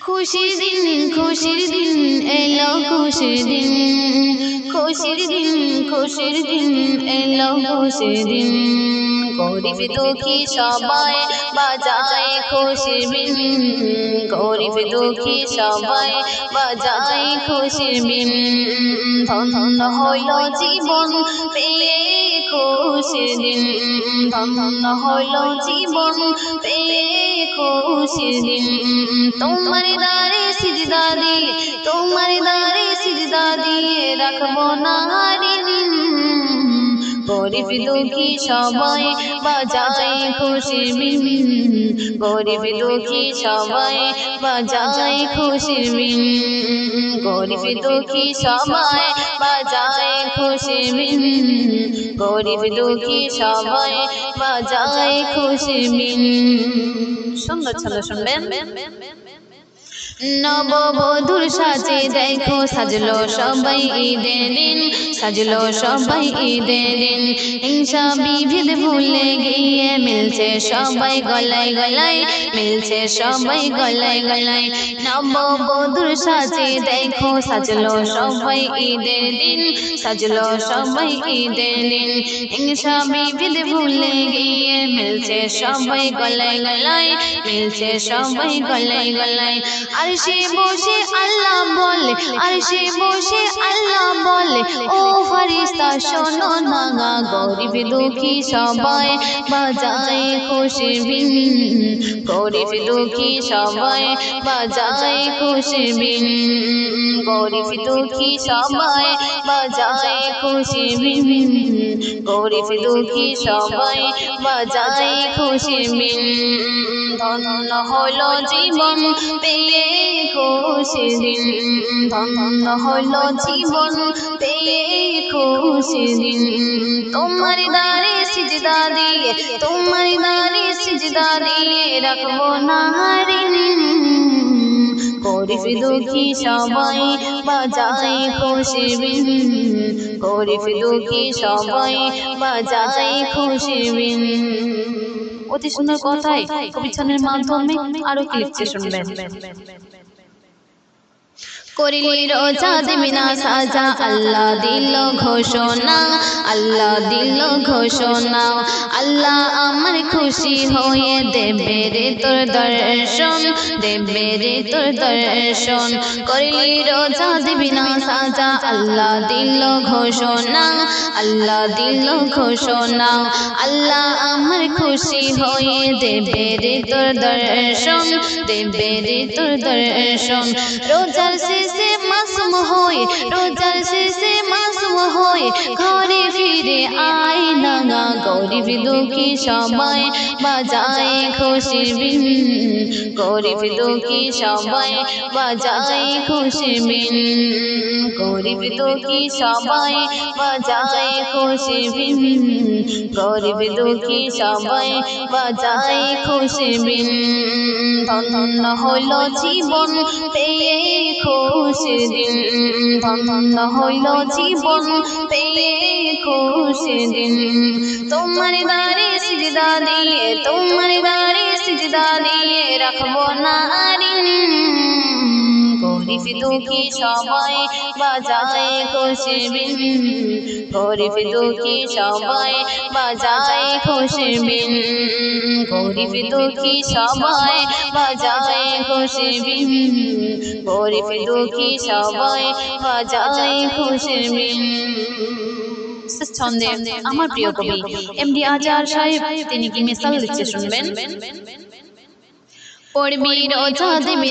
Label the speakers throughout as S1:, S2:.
S1: খুশির দিন খুশির দিন এলো খুশির দিন। খুশির দিন খুশির দিন এলো খুশির দিন। গরিব দুঃখী সবাই বাজায় খুশির বিন। গরিব দুঃখী সবাই বাজায় খুশির বিন। ধন ধন হইল জীবন পেয়ে খুশির দিন। ধন ধন হইল জীবন পেয়ে খুশির দিন। তোমার দারে সিজদা দিয়ে, তোমার দারে সিজদা দিয়ে রাখব না দিন। গরিব দুঃখী সবাই বাজায় খুশির বিন গরিব দুঃখী সবাই বাজায় খুশির বিন গরিব দুঃখী সবাই বাজায় খুশির বিন গরিব দুঃখী সবাই বাজায় খুশির বিন সুন্দর ছন্দ শুনবেন নববধূর সাজে দেখো, সাজলো সবাই ঈদের দিন, সাজলো সবাই ঈদের দিন। হিংসা বিভেদ ভুলে গিয়ে মিলছে সবাই গলায় গলায়, মিলছে সবাই গলায় গলায়। নববধূর সাজে দেখো, সাজলো সবাই ঈদের দিন, সাজলো সবাই ঈদের দিন। হিংসা বিভেদ ভুলে গিয়ে মিলছে সবাই গলায় গলায়, মিলছে সবাই গলায় গলায়। আর সে বসে আল্লাহ বলে আর সে বসে আল্লাহ বলে, ও ফারিস্তা শোনো না গা গরিব দুঃখী সবাই, বাজায় খুশির বিন, গরিব দুঃখী সবাই, বাজায় খুশির বিন, গরিব দুঃখী সবাই, বাজায় খুশির বিন, গরিব দুঃখী সবাই, বাজায় খুশির বিন। ধন হলো জীবন পেয়ে খুশি দিন ধন্য হলো জীবন পেয়ে খুশি দিন তোমার দারে সিজদা দিয়ে, তোমার দারে সিজদা দিয়ে রাখব না গরিব দুঃখী সবাই বাজায় খুশি বিন গরিব দুঃখী সবাই বাজায় খুশি বিন অতি সুন্দর কথায় কবিছনের মাধ্যমে আরও কিছু শুনবেন। করিলি রোজা দিবি না সাজা, আল্লাহ দিল ঘোষণা, আল্লাহ দিল ঘোষণা, আল্লাহ আমার খুশি হয়ে দেবে রে তোর দর্শন, দেবে রে তোর দর্শন। করিলি রোজা দিবি না সাজা, আল্লাহ দিল ঘোষণা, আল্লাহ দিল ঘোষণা, আল্লাহ আমার খুশি হয়ে দেবে রে তোর দর্শন, দেবে রে তোর দর্শন। রোজার শেষে মাসুম হয়ে রোজার শেষে মাসুম হয়ে ঘরে ফিরে আয় না গরিব দুঃখী সবাই বাজায় খুশির বিন গরিব দুঃখী সবাই বাজায় খুশির বিন গরিব দুঃখী সবাই বাজায় খুশির বিন গরিব দুঃখী সবাই বাজায় খুশির বিন ধন্য হইল জীবন, পেয়ে খুশির দিন ধন্য হইল জীবন, পেয়ে খুশির দিন। তোমার দারে সিজদা দিয়ে, তোমার দারে সিজদা দিয়ে রাখব না গরিব দুঃখী সবাই বাজায় খুশির বিন গরিব দুঃখী সবাই বাজায় খুশির বিন গরিব দুঃখী সবাই বাজায় খুশির বিন গরিব দুঃখী সবাই বাজায় খুশির বিন ছন্দে আমার প্রিয় কবি এমডি আজার সাহেব তিনি কি মিসাল দিচ্ছে শুনবেন? পড়বি রোজা দিবি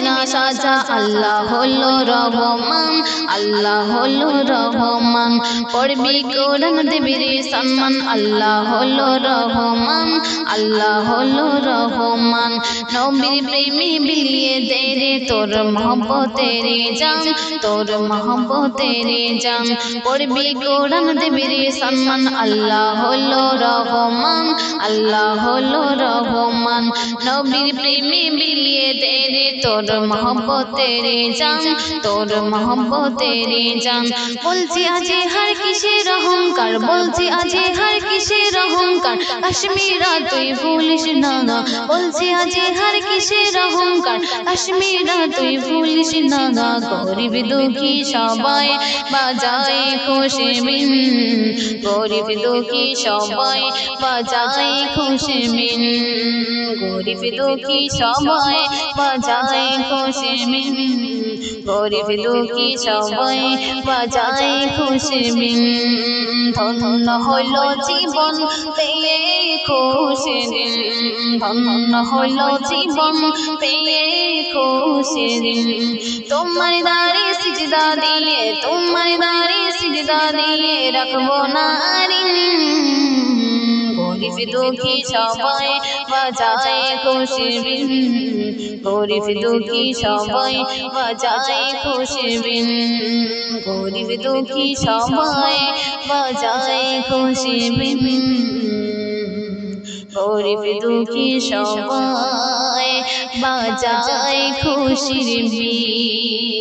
S1: আল্লাহ হলো রহমান, আল্লাহ হলো রহমান। পড়বি কোরআন দিবি রে সম্মান, আল্লাহ হলো রহমান, আল্লাহ হলো রহমান। নবীর প্রেমে বিলিয়ে দে রে তোর মহব্বতের জান তোর মহব্বতের জান পড়বি কোরআন দিবি রে সম্মান আল্লাহ হলো রহমান আল্লাহ হলো রহমান নবীর প্রেমে বিলিয়ে দে রে তোর মহব্বতের জান তোর মহব্বতের জান বলছি, আজি হার কিসের অহংকার? বলছি, আজি হার কিসের অহংকার? কাশ্মীরা তুই ভুলিস না বলছি, আজি ঝাড় কিসের অহংকার? কাশ্মীরা তুই ভুলিস না গা গরিব দুঃখী সবাই বাজায় খুশি মিন গরিব দুঃখী সবাই বাজায় খুশি মিন গরিব দুঃখী সবাই বাজায় খুশি বিন গরিব দুঃখী সবাই বাজায় খুশি বিন ধন্য হইল জীবন পেয়ে খুশি দিন ধন্য হইল জীবন পেয়ে খুশি দিন তোমার দাঁড়ে সিজদা দিয়ে তোমার দাঁড়ে সিজদা দিয়ে রাখব নারী গরিব দুঃখী সবাই বাজায় খুশি বিন। গরিব দুঃখী সবাই বাজায় খুশি বিন। গরিব দুঃখী সবাই বাজায় খুশি বিন। গরিব দুঃখী সবাই বাজায় খুশির বিন।